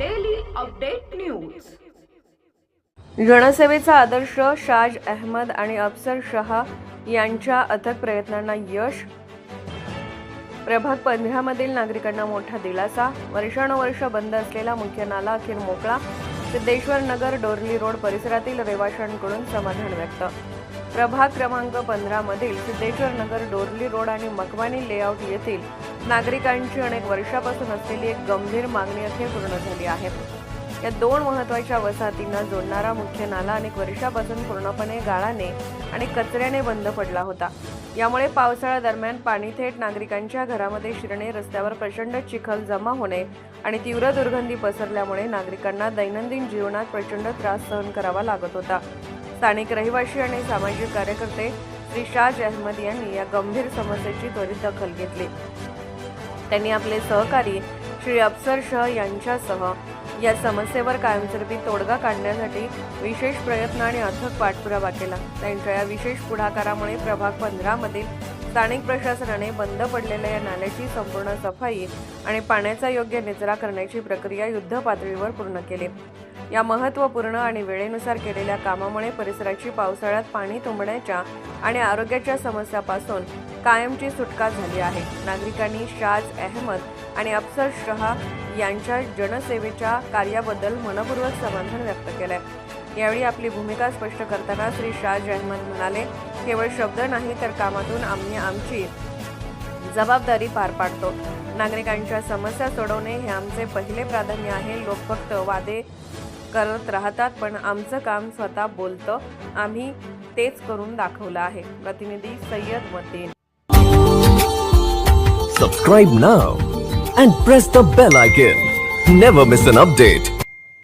Update news जनसेवेचा आदर्श शाज अहमद आणि अफसर शहा यांच्या अथक प्रयत्नांना यश. प्रभाग पंधरामधील नागरिकांना मोठा दिलासा. वर्षानुवर्ष बंद असलेला मुख्य नाला अखेर मोकळा. सिद्धेश्वर नगर डोरली रोड परिसरातील रहिवाशांकडून समाधान व्यक्त. प्रभाग क्रमांक पंधरामधील सिद्धेश्वर नगर डोरली रोड आणि मकवानी लेआउट येथील नागरिकांची अनेक वर्षापासून असलेली एक गंभीर मागणी अखेर पूर्ण झाली आहे. या दोन महत्त्वाच्या वसाहतींना जोडणारा मुख्य नाला अनेक वर्षापासून पूर्णपणे गाळाने आणि कचऱ्याने बंद पडला होता. यामुळे पावसाळ्या दरम्यान पाणी थेट नागरिकांच्या घरामध्ये शिरणे रस्त्यावर प्रचंड चिखल जमा होणे आणि तीव्र दुर्गंधी पसरल्यामुळे नागरिकांना दैनंदिन जीवनात प्रचंड त्रास सहन करावा लागत होता. स्थानिक रहिवासी आणि सामाजिक कार्यकर्ते श्री शाज अहमद यांनी या गंभीर समस्येची त्वरित दखल घेतली. त्यांनी आपले सहकारी श्री अफसर शह यांच्यासह या समस्येवर कायमस्वरूपी तोडगा काढण्यासाठी विशेष प्रयत्न आणि अथक पाठपुरावा केला. त्यांच्या या विशेष पुढाकारामुळे प्रभाग पंधरामधील स्थानिक प्रशासनाने बंद पडलेल्या या नाल्याची संपूर्ण सफाई आणि पाण्याचा योग्य निचरा करण्याची प्रक्रिया युद्ध पातळीवर पूर्ण केली. या महत्त्वपूर्ण आणि वेळेनुसार केलेल्या कामामुळे परिसराची पावसाळ्यात पाणी तुंबण्याच्या आणि आरोग्याच्या समस्यापासून कायमची सुटका झाली आहे. नागरिकांनी शाज अहमद आणि अफसर शहा यांच्या जनसेवेच्या कार्याबद्दल मनपूर्वक समाधान व्यक्त केलंय. यावेळी आपली भूमिका स्पष्ट करताना श्री शाज अहमद म्हणाले केवळ शब्द नाही तर कामातून आम्ही आमची जबाबदारी पार पाडतो. नागरिकांच्या समस्या सोडवणे हे आमचे पहिले प्राधान्य आहे. लोक फक्त वादे करत राहतात पण आमचं काम स्वतः बोलतं. आम्ही तेच करून दाखवलं आहे. प्रतिनिधी Sayyad Mate subscribe now and press the bell icon never miss an update